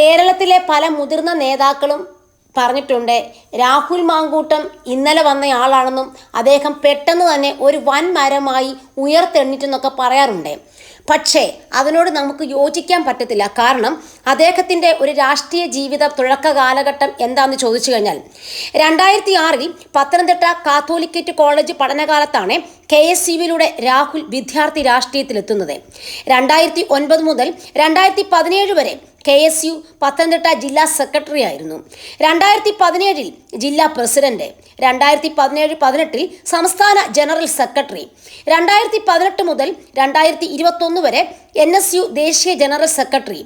കേരളത്തിലെ പല മുതിർന്ന നേതാക്കളും പറഞ്ഞിട്ടുണ്ട് രാഹുൽ മാങ്കൂട്ടം ഇന്നലെ വന്നയാളാണെന്നും അദ്ദേഹം പെട്ടെന്ന് തന്നെ ഒരു വൻ മരമായി ഉയർത്തെണ്ണിറ്റെന്നൊക്കെ പറയാറുണ്ട്. പക്ഷേ അതിനോട് നമുക്ക് യോജിക്കാൻ പറ്റത്തില്ല. കാരണം അദ്ദേഹത്തിന്റെ ഒരു രാഷ്ട്രീയ ജീവിത തുഴക്ക കാലഘട്ടം എന്താണെന്ന് ചോദിച്ചു കഴിഞ്ഞാൽ രണ്ടായിരത്തി ആറിൽ പത്തനംതിട്ട കാത്തോലിക്കറ്റ് കോളേജ് പഠനകാലത്താണ് കെ എസ് യുവിലൂടെ രാഹുൽ വിദ്യാർത്ഥി രാഷ്ട്രീയത്തിലെത്തുന്നത്. രണ്ടായിരത്തി ഒൻപത് മുതൽ രണ്ടായിരത്തി പതിനേഴ് വരെ കെ എസ് യു പത്തനംതിട്ട ജില്ലാ സെക്രട്ടറി ആയിരുന്നു. രണ്ടായിരത്തി പതിനേഴിൽ ജില്ലാ പ്രസിഡന്റ് രണ്ടായിരത്തി പതിനേഴ് പതിനെട്ടിൽ സംസ്ഥാന ജനറൽ സെക്രട്ടറി രണ്ടായിരത്തി പതിനെട്ട് മുതൽ രണ്ടായിരത്തി ഇരുപത്തൊന്ന് വരെ എൻ എസ് യു ദേശീയ general secretary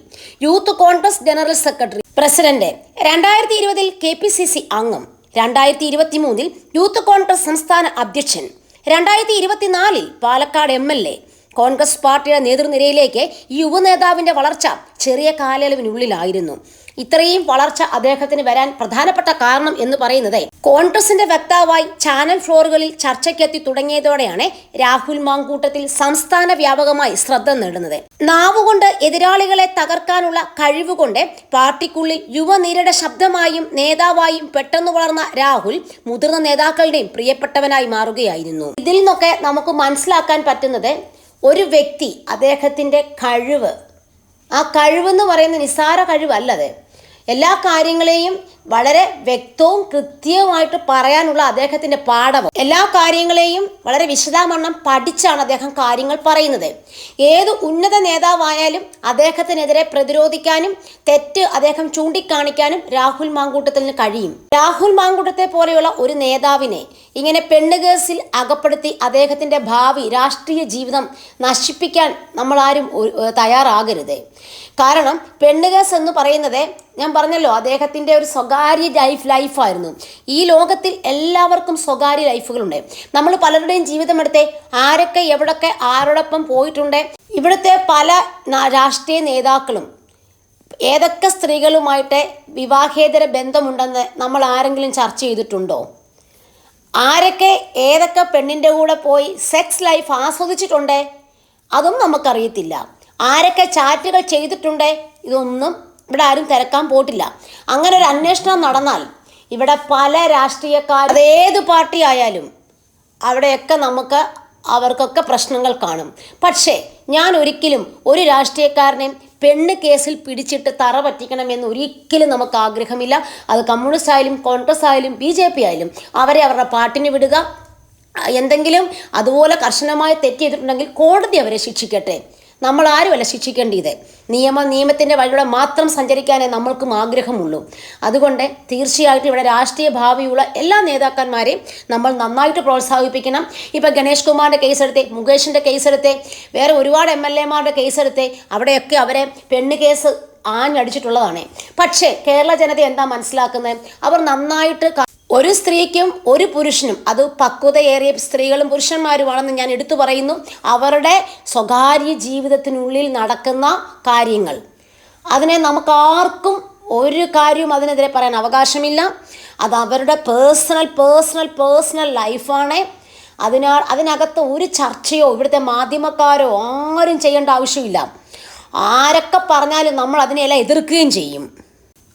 youth Congress general secretary. President രണ്ടായിരത്തി ഇരുപതിൽ കെ പി സി സി അംഗം രണ്ടായിരത്തി ഇരുപത്തി മൂന്നിൽ യൂത്ത് കോൺഗ്രസ് സംസ്ഥാന അധ്യക്ഷൻ രണ്ടായിരത്തി ഇരുപത്തിനാലിൽ Palakkad M L A Congress പാർട്ടിയുടെ നേതൃനിരയിലേക്ക് യുവനേതാവിന്റെ വളർച്ച ചെറിയ കാലയളവിനുള്ളിലായിരുന്നു. ഇത്രയും വളർച്ച അദ്ദേഹത്തിന് വരാൻ പ്രധാനപ്പെട്ട കാരണം എന്ന് പറയുന്നത് കോൺഗ്രസിന്റെ വക്താവായി ചാനൽ ഫ്ലോറുകളിൽ ചർച്ചയ്ക്കെത്തി തുടങ്ങിയതോടെയാണ് രാഹുൽ മാങ്കൂട്ടത്തിൽ സംസ്ഥാന വ്യാപകമായി ശ്രദ്ധ നേടുന്നത്. നാവുകൊണ്ട് എതിരാളികളെ തകർക്കാനുള്ള കഴിവുകൊണ്ട് പാർട്ടിക്കുള്ളിൽ യുവനിരയുടെ ശബ്ദമായും നേതാവായും പെട്ടെന്ന് വളർന്ന രാഹുൽ മുതിർന്ന നേതാക്കളുടെയും പ്രിയപ്പെട്ടവനായി മാറുകയായിരുന്നു. ഇതിൽ നിന്നൊക്കെ നമുക്ക് മനസ്സിലാക്കാൻ പറ്റുന്നത് ഒരു വ്യക്തി അദ്ദേഹത്തിന്റെ കഴിവ്. ആ കഴിവെന്ന് പറയുന്ന നിസ്സാര കഴിവല്ലത് എല്ലാ കാര്യങ്ങളെയും വളരെ വ്യക്തവും കൃത്യവുമായിട്ട് പറയാനുള്ള അദ്ദേഹത്തിന്റെ പാഠവും എല്ലാ കാര്യങ്ങളെയും വളരെ വിശദാമണ്ണം പഠിച്ചാണ് അദ്ദേഹം കാര്യങ്ങൾ പറയുന്നത്. ഏത് ഉന്നത നേതാവായാലും അദ്ദേഹത്തിനെതിരെ പ്രതിരോധിക്കാനും തെറ്റ് അദ്ദേഹം ചൂണ്ടിക്കാണിക്കാനും രാഹുൽ മാങ്കൂട്ടത്തിന് കഴിയും. രാഹുൽ മാങ്കൂട്ടത്തെ പോലെയുള്ള ഒരു നേതാവിനെ ഇങ്ങനെ പെണ്ണുകേസിൽ അകപ്പെടുത്തി അദ്ദേഹത്തിന്റെ ഭാവി രാഷ്ട്രീയ ജീവിതം നശിപ്പിക്കാൻ നമ്മളാരും തയ്യാറാകരുത്. കാരണം പെണ്ണുകേസ് എന്ന് പറയുന്നത് ഞാൻ പറഞ്ഞല്ലോ അദ്ദേഹത്തിന്റെ ഒരു സ്വകാര്യ ലൈഫ് ലൈഫായിരുന്നു. ഈ ലോകത്തിൽ എല്ലാവർക്കും സ്വകാര്യ ലൈഫുകളുണ്ട്. നമ്മൾ പലരുടെയും ജീവിതം എടുത്തേ ആരൊക്കെ എവിടൊക്കെ ആരോടൊപ്പം പോയിട്ടുണ്ട് ഇവിടുത്തെ പല രാഷ്ട്രീയ നേതാക്കളും ഏതൊക്കെ സ്ത്രീകളുമായിട്ട് വിവാഹേതര ബന്ധമുണ്ടെന്ന് നമ്മൾ ആരെങ്കിലും ചർച്ച ചെയ്തിട്ടുണ്ടോ? ആരൊക്കെ ഏതൊക്കെ പെണ്ണിന്റെ കൂടെ പോയി സെക്സ് ലൈഫ് ആസ്വദിച്ചിട്ടുണ്ട്? അതും നമുക്കറിയത്തില്ല. ആരൊക്കെ ചാറ്റുകൾ ചെയ്തിട്ടുണ്ട്? ഇതൊന്നും ഇവിടെ ആരും തിരക്കാൻ പോട്ടില്ല അങ്ങനെ ഒരു അന്വേഷണം നടന്നാൽ ഇവിടെ പല രാഷ്ട്രീയക്കാർ ഏത് പാർട്ടി ആയാലും അവിടെയൊക്കെ നമുക്ക് അവർക്കൊക്കെ പ്രശ്നങ്ങൾ കാണും. പക്ഷേ ഞാൻ ഒരിക്കലും ഒരു രാഷ്ട്രീയക്കാരനെ പെണ്ണ് കേസിൽ പിടിച്ചിട്ട് തറ പറ്റിക്കണമെന്ന് ഒരിക്കലും നമുക്ക് ആഗ്രഹമില്ല. അത് കമ്മ്യൂണിസ്റ്റ് ആയാലും കോൺഗ്രസ് ആയാലും ബി ജെ പി ആയാലും അവരെ അവരുടെ പാട്ടിന് വിടുക എന്തെങ്കിലും അതുപോലെ കർശനമായ തെറ്റ് ചെയ്തിട്ടുണ്ടെങ്കിൽ കോടതി അവരെ ശിക്ഷിക്കട്ടെ. നമ്മൾ ആരുമല്ല ശിക്ഷിക്കേണ്ടത് നിയമ നിയമത്തിന്റെ വഴിയുടെ മാത്രം സഞ്ചരിക്കാനേ നമ്മൾക്കും ആഗ്രഹമുള്ളൂ. അതുകൊണ്ട് തീർച്ചയായിട്ടും ഇവിടെ രാഷ്ട്രീയ ഭാവിയുള്ള എല്ലാ നേതാക്കന്മാരെയും നമ്മൾ നന്നായിട്ട് പ്രോത്സാഹിപ്പിക്കണം. ഇപ്പം ഗണേഷ് കുമാറിന്റെ കേസെടുത്തേ മുകേഷിന്റെ കേസെടുത്തേ വേറെ ഒരുപാട് എം എൽ എമാരുടെ കേസെടുത്തേ അവിടെയൊക്കെ അവരെ പെണ്ണ് കേസ് ആഞ്ഞടിച്ചിട്ടുള്ളതാണ്. പക്ഷേ കേരള ജനത എന്താ മനസ്സിലാക്കുന്നത്? അവർ നന്നായിട്ട് ഒരു സ്ത്രീക്കും ഒരു പുരുഷനും അത് പക്വതയേറിയ സ്ത്രീകളും പുരുഷന്മാരുമാണെന്ന് ഞാൻ എടുത്തു പറയുന്നു അവരുടെ സ്വകാര്യ ജീവിതത്തിനുള്ളിൽ നടക്കുന്ന കാര്യങ്ങൾ. അതിനെ നമുക്കാർക്കും ഒരു കാര്യവും അതിനെതിരെ പറയാൻ അവകാശമില്ല. അത് അവരുടെ പേഴ്സണൽ പേഴ്സണൽ പേഴ്സണൽ ലൈഫാണ്. അതിനാൽ അതിനകത്ത് ഒരു ചർച്ചയോ ഇവിടുത്തെ മാധ്യമക്കാരോ ആരും ചെയ്യേണ്ട ആവശ്യമില്ല. ആരൊക്കെ പറഞ്ഞാലും നമ്മൾ അതിനെല്ലാം എതിർക്കുകയും ചെയ്യും.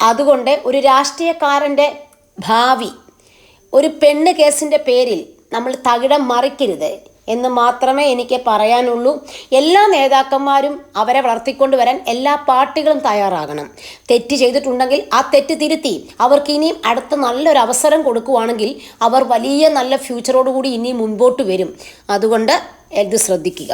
അതുകൊണ്ട് ഒരു രാഷ്ട്രീയക്കാരന്റെ ഭാവി ഒരു പെണ്ണ് കേസിന്റെ പേരിൽ നമ്മൾ തകിടം മറിക്കരുത് എന്ന് മാത്രമേ എനിക്ക് പറയാനുള്ളൂ. എല്ലാ നേതാക്കന്മാരും അവരെ വളർത്തിക്കൊണ്ടുവരാൻ എല്ലാ പാർട്ടികളും തയ്യാറാകണം. തെറ്റ് ചെയ്തിട്ടുണ്ടെങ്കിൽ ആ തെറ്റ് തിരുത്തി അവർക്ക് ഇനിയും അടുത്ത നല്ലൊരു അവസരം കൊടുക്കുവാണെങ്കിൽ അവർ വലിയ നല്ല ഫ്യൂച്ചറോടുകൂടി ഇനിയും മുൻപോട്ട് വരും. അതുകൊണ്ട് ഇത് ശ്രദ്ധിക്കുക.